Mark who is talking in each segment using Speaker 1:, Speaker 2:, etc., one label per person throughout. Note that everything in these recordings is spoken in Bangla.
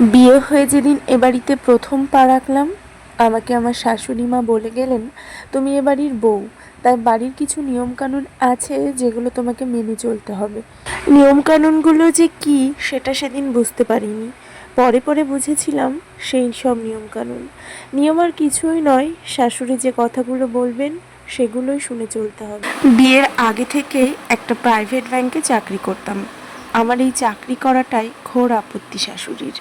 Speaker 1: বিয়ে হয়ে যেদিন এ বাড়িতে প্রথম পা রাখলাম, আমাকে আমার শাশুড়ি মা বলে গেলেন, তুমি এ বাড়ির বউ, তাই বাড়ির কিছু নিয়মকানুন আছে যেগুলো তোমাকে মেনে চলতে হবে। নিয়মকানুনগুলো যে কি, সেটা সেদিন বুঝতে পারিনি। পরে পরে বুঝেছিলাম সেই সব নিয়মকানুন। নিয়ম আর কিছুই নয়, শাশুড়ি যে কথাগুলো বলবেন, সেগুলোই শুনে চলতে হবে। বিয়ের আগে থেকেই একটা প্রাইভেট ব্যাংকে চাকরি করতাম। আমার এই চাকরি করাটাই ঘোর আপত্তি শাশুড়ির।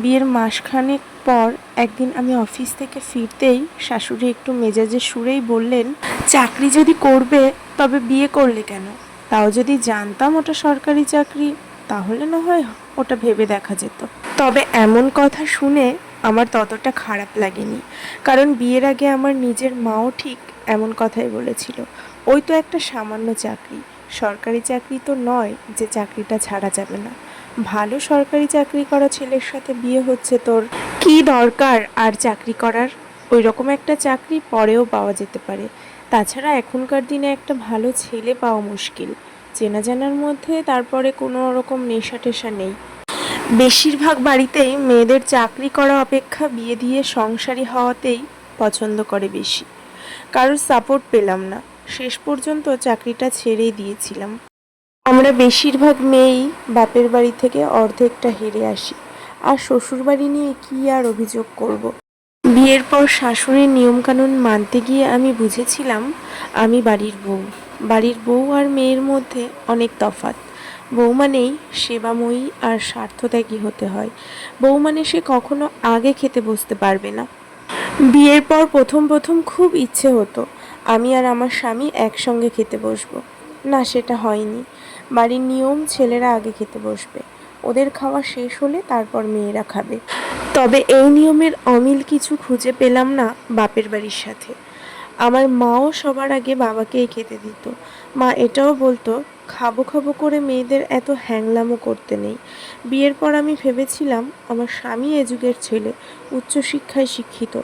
Speaker 1: বিয়ের মাসখানেক পর একদিন আমি অফিস থেকে ফিরতেই শাশুড়ি একটু মেজাজের সুরেই বললেন, চাকরি যদি করবে, তবে বিয়ে করলে কেন? তাও যদি জানতাম ওটা সরকারি চাকরি, তাহলে না হয় ওটা ভেবে দেখা যেত। তবে এমন কথা শুনে আমার ততটা খারাপ লাগেনি, কারণ বিয়ের আগে আমার নিজের মাও ঠিক এমন কথাই বলেছিল। ওই তো একটা সামান্য চাকরি। সরকারি চাকরি তো নয় যে চাকরিটা ছাড়া যাবে না। ভালো সরকারি চাকরি করা ছেলের সাথে বিয়ে হচ্ছে তোর। কি দরকার আর চাকরি করার? ওই রকম একটা চাকরি পরেও পাওয়া যেতে পারে। তাছাড়া এখনকার দিনে একটা ভালো ছেলে পাওয়া মুশকিল। চেনা জানার মধ্যে তারপরে কোনো রকম নেশা টেশা নেই। বেশিরভাগ বাড়িতেই মেয়েদের চাকরি করা অপেক্ষা বিয়ে দিয়ে সংসারী হওয়াতেই পছন্দ করে বেশি। কারোর সাপোর্ট পেলাম না। শেষ পর্যন্ত চাকরিটা ছেড়েই দিয়েছিলাম। আমরা বেশিরভাগ মেয়েই বাপের বাড়ি থেকে অর্ধেকটা হেরে আসি। আর শ্বশুর বাড়ি নিয়ে কী আর অভিযোগ করব। বিয়ের পর শাশুড়ির নিয়মকানুন মানতে গিয়ে আমি বুঝেছিলাম, আমি বাড়ির বউ। বাড়ির বউ আর মেয়ের মধ্যে অনেক তফাৎ। বউ মানেই সেবাময়ী আর স্বার্থত্যাগী হতে হয়। বউ মানে সে কখনো আগে খেতে বসতে পারবে না। বিয়ের পর প্রথম প্রথম খুব ইচ্ছে হতো। আমি আর আমার স্বামী একসঙ্গে খেতে বসবো। না, সেটা হয়নি। বাড়ির নিয়ম ছেলেরা আগে খেতে বসবে। ওদের খাওয়া শেষ হলে তারপর মেয়েরা খাবে। তবে এই নিয়মের অমিল কিছু খুঁজে পেলাম না বাপের বাড়ির সাথে। আমার মাও সবার আগে বাবাকেই খেতে দিত। মা এটাও বলতো, খাব খাব করে মেয়েদের এত হ্যাংলামো করতে নেই। বিয়ের পর আমি ভেবেছিলাম, আমার স্বামী এ যুগের ছেলে, উচ্চশিক্ষায় শিক্ষিত,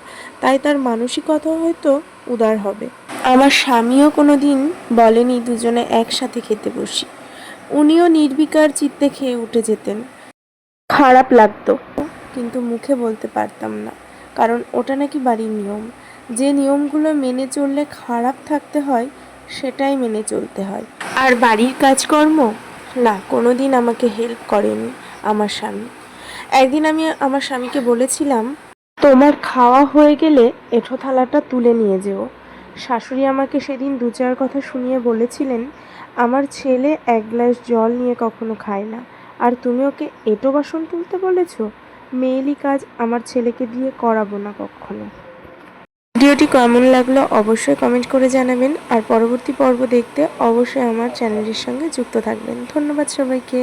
Speaker 1: তাই তার মানসিকতা হয়তো উদার হবে। আমার স্বামীও কোনো দিন বলেনি দুজনে একসাথে খেতে বসি। উনিও নির্বিকার চিত্তে খেয়ে উঠে যেতেন। খারাপ লাগতো, কিন্তু মুখে বলতে পারতাম না, কারণ ওটা নাকি বাড়ির নিয়ম। যে নিয়মগুলো মেনে চললে খারাপ থাকতে হয়, সেটাই মেনে চলতে হয়। আর বাড়ির কাজকর্ম? না কোনো দিন আমাকে হেল্প করেনি আমার স্বামী। একদিন আমি আমার স্বামীকে বলেছিলাম, তোমার খাওয়া হয়ে গেলে এঁঠো থালাটা তুলে নিয়ে যেও। শাশুড়ি আমাকে সেদিন দু চার কথা শুনিয়ে বলেছিলেন, আমার ছেলে এক গ্লাস জল নিয়ে কখনো খায় না। আর তুমি ওকে এঁটো বাসন তুলতে বলেছ? মেয়েলি কাজ আমার ছেলেকে দিয়ে করাবো না কখনো। ভিডিওটি কেমন লাগল অবশ্যই কমেন্ট করে জানাবেন, আর পরবর্তী পর্ব দেখতে অবশ্যই আমার চ্যানেলের সঙ্গে যুক্ত থাকবেন। ধন্যবাদ সবাইকে।